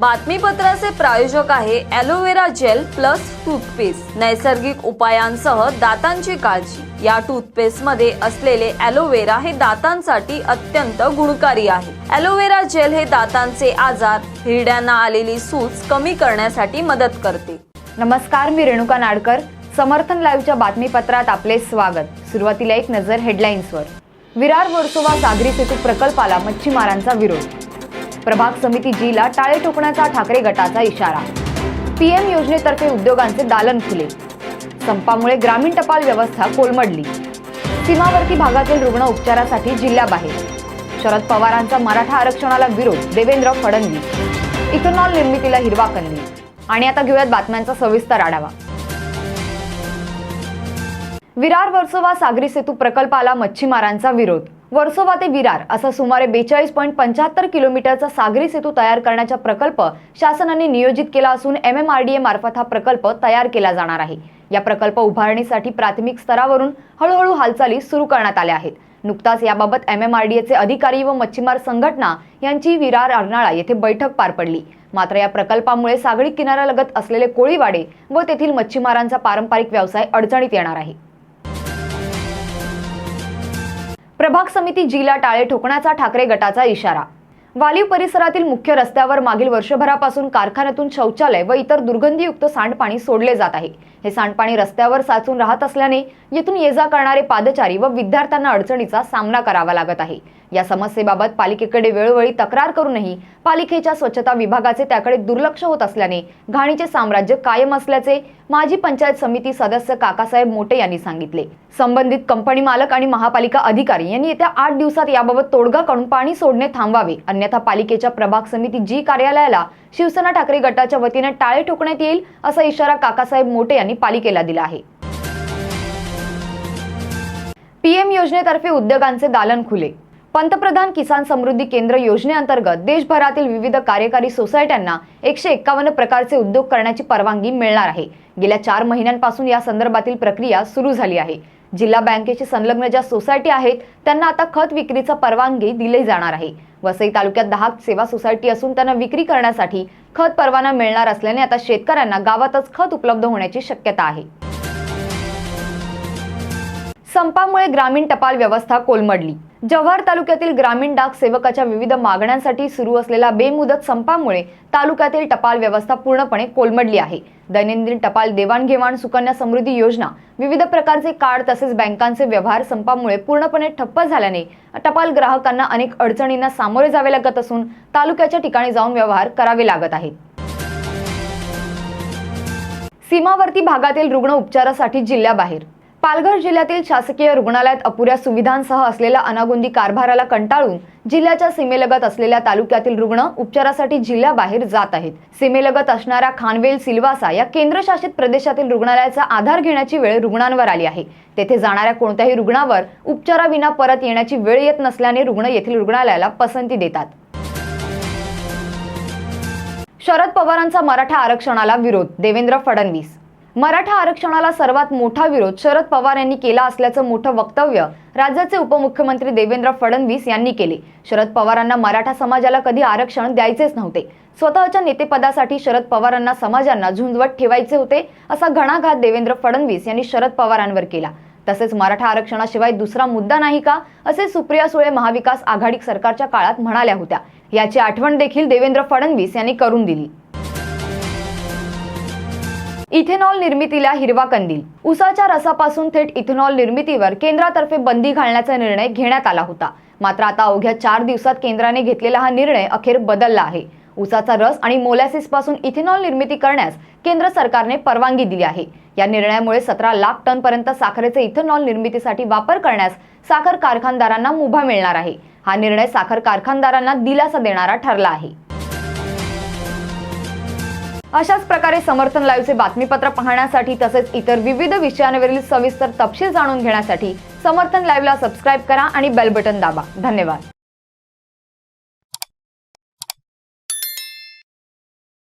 बातमीपत्राचे प्रायोजक आहे aloe vera gel plus toothpaste. नैसर्गिक उपायांसह दातांची काळजी. या टूथपेस्टमध्ये असलेले ॲलोवेरा हे दातांसाठी अत्यंत गुणकारी आहे. ॲलोवेरा जेल हे दातांचे आजार हिरड्यांना आलेली सूज कमी करण्यासाठी मदत करते. नमस्कार मी रेणुका नाडकर. समर्थन लाईव्हच्या बातमीपत्रात आपले स्वागत. सुरुवातीला एक नजर हेडलाईन्सवर विरार वर्सोवा सागरी सेतू प्रकल्पाला मच्छीमारांचा विरोध. प्रभाग समिती जीला टाळे ठोकण्याचा ठाकरे गटाचा इशारा. पीएम योजनेतर्फे उद्योगांचे दालन खुले. संपामुळे ग्रामीण टपाल व्यवस्था कोलमडली. सीमावर्ती भागातील रुग्ण उपचारासाठी जिल्ह्याबाहेर शरद पवारांचा मराठा आरक्षणाला विरोध देवेंद्र फडणवीस. इथेनॉल निर्मितीला हिरवा कंदी आणि आता घेऊयात बातम्यांचा सविस्तर आढावा. विरार वर्सोवा सागरी सेतू प्रकल्पाला मच्छीमारांचा विरोध. वर्सोवा ते विरार असा सुमारे बेचाळीस पॉईंट पंच्याहत्तर किलोमीटरचा सागरी सेतू तयार करण्याचा प्रकल्प शासनाने नियोजित केला असून M M R D A मार्फत हा प्रकल्प तयार केला जाणार आहे. या प्रकल्प उभारणीसाठी प्राथमिक स्तरावरून हळूहळू हालचाली सुरू करण्यात आल्या आहेत. नुकताच याबाबत एम एम आर डी एचे अधिकारी व मच्छीमार संघटना यांची विरार अर्नाळा येथे बैठक पार पडली. मात्र या प्रकल्पामुळे सागरी किनाऱ्यालगत असलेले कोळीवाडे व तेथील मच्छीमारांचा पारंपरिक व्यवसाय अडचणीत येणार आहे. प्रभाग समिती जीला टाळे ठोकण्याचा ठाकरे गटाचा इशारा. वालीव परिसरातील मुख्य रस्त्यावर मागील वर्षभरापासून कारखान्यातून शौचालय व इतर दुर्गंधीयुक्त सांडपाणी सोडले जात आहे. हे सांडपाणी रस्त्यावर साचून राहत असल्याने येथून ये जा करणारे पादचारी व विद्यार्थ्यांना अडचणीचा सामना करावा लागत आहे. या समस्येबाबत पालिकेकडे वेळोवेळी तक्रार करूनही पालिकेच्या स्वच्छता विभागाचे त्याकडे दुर्लक्ष होत असल्याने घाणीचे साम्राज्य कायम असल्याचे माजी पंचायत समिती सदस्य काकासाहेब मोटे यांनी सांगितले. संबंधित कंपनी मालक आणि महापालिका अधिकारी यांनी येत्या आठ दिवसात याबाबत तोडगा काढून पाणी सोडणे थांबवावे अन्यथा पालिकेच्या प्रभाग समिती जी कार्यालयाला शिवसेना ठाकरे गटाच्या वतीने टाळे ठोकण्यात येईल असा इशारा काकासाहेब मोटे यांनी पालिकेला दिला आहे. पीएम योजनेतर्फे उद्योगांचे दालन खुले. पंतप्रधान किसान समृद्धी केंद्र योजनेअंतर्गत देशभरातील विविध कार्यकारी सोसायट्यांना एकशे एक्कावन्न प्रकारचे उद्योग करण्याची परवानगी मिळणार आहे. गेल्या चार महिन्यांपासून या संदर्भातील प्रक्रिया सुरू झाली आहे. जिल्हा बँकेशी संलग्न ज्या सोसायटी आहेत त्यांना आता खत विक्रीचा परवानगी दिली जाणार आहे. वसई तालुक्यात दहा सेवा सोसायटी असून त्यांना विक्री करण्यासाठी खत परवाना मिळणार असल्याने आता शेतकऱ्यांना गावातच खत उपलब्ध होण्याची शक्यता आहे. संपामुळे ग्रामीण टपाल व्यवस्था कोलमडली. जव्हार तालुक्यातील ग्रामीण डाक सेवकाच्या विविध मागण्यांसाठी सुरू असलेल्या बेमुदत संपामुळे तालुक्यातील टपाल व्यवस्था पूर्णपणे कोलमडली आहे. दैनंदिन टपाल देवाणघेवाण सुकन्या समृद्धी योजना विविध प्रकारचे कार्ड तसेच बँकांचे व्यवहार संपामुळे पूर्णपणे ठप्प झाल्याने टपाल ग्राहकांना अनेक अडचणींना सामोरे जावे लागत असून तालुक्याच्या ठिकाणी जाऊन व्यवहार करावे लागत आहेत. सीमावर्ती भागातील रुग्ण उपचारासाठी जिल्ह्याबाहेर पालघर जिल्ह्यातील शासकीय रुग्णालयात अपुऱ्या सुविधांसह असलेल्या अनागोंदी कारभाराला कंटाळून जिल्ह्याच्या सीमेलगत असलेल्या तालुक्यातील रुग्ण उपचारासाठी जिल्ह्याबाहेर जात आहेत. सीमेलगत असणाऱ्या खानवेल सिल्वासा या केंद्रशासित प्रदेशातील रुग्णालयाचा आधार घेण्याची वेळ रुग्णांवर आली आहे. तेथे जाणाऱ्या कोणत्याही रुग्णावर उपचाराविना परत येण्याची वेळ येत नसल्याने रुग्ण येथील रुग्णालयाला पसंती देतात. शरद पवारांचा मराठा आरक्षणाला विरोध देवेंद्र फडणवीस मराठा आरक्षणाला सर्वात मोठा विरोध शरद पवार यांनी केला असल्याचं मोठं वक्तव्य राज्याचे उपमुख्यमंत्री देवेंद्र फडणवीस यांनी केले. शरद पवारांना मराठा समाजाला कधी आरक्षण द्यायचेच नव्हते. स्वतःच्या नेतेपदासाठी शरद पवारांना समाजांना झुंजवत ठेवायचे होते असा घणाघात देवेंद्र फडणवीस यांनी शरद पवारांवर केला. तसेच मराठा आरक्षणाशिवाय दुसरा मुद्दा नाही का असे सुप्रिया सुळे महाविकास आघाडी सरकारच्या काळात म्हणाल्या होत्या. याची आठवण देखील देवेंद्र फडणवीस यांनी करून दिली. इथेनॉल निर्मितीला हिरवा कंदील. उसाच्या रसापासून थेट इथेनॉल निर्मितीवर केंद्रातर्फे बंदी घालण्याचा निर्णय घेण्यात आला होता. मात्र आता अवघ्या चार दिवसात केंद्राने घेतलेला हा निर्णय अखेर बदलला आहे. उसाचा रस आणि मोलॅसिसपासून इथेनॉल निर्मिती करण्यास केंद्र सरकारने परवानगी दिली आहे. या निर्णयामुळे सतरा लाख टन पर्यंत साखरेचे इथेनॉल निर्मितीसाठी वापर करण्यास साखर कारखानदारांना मुभा मिळणार आहे. हा निर्णय साखर कारखानदारांना दिलासा देणारा ठरला आहे. अशाच प्रकारे समर्थन लाईव्हचे बातमीपत्र पाहण्यासाठी तसेच इतर विविध विषयांवरील सविस्तर तपशील जाणून घेण्यासाठी समर्थन लाईव्हला सबस्क्राईब करा आणि बेल बटन दाबा. धन्यवाद.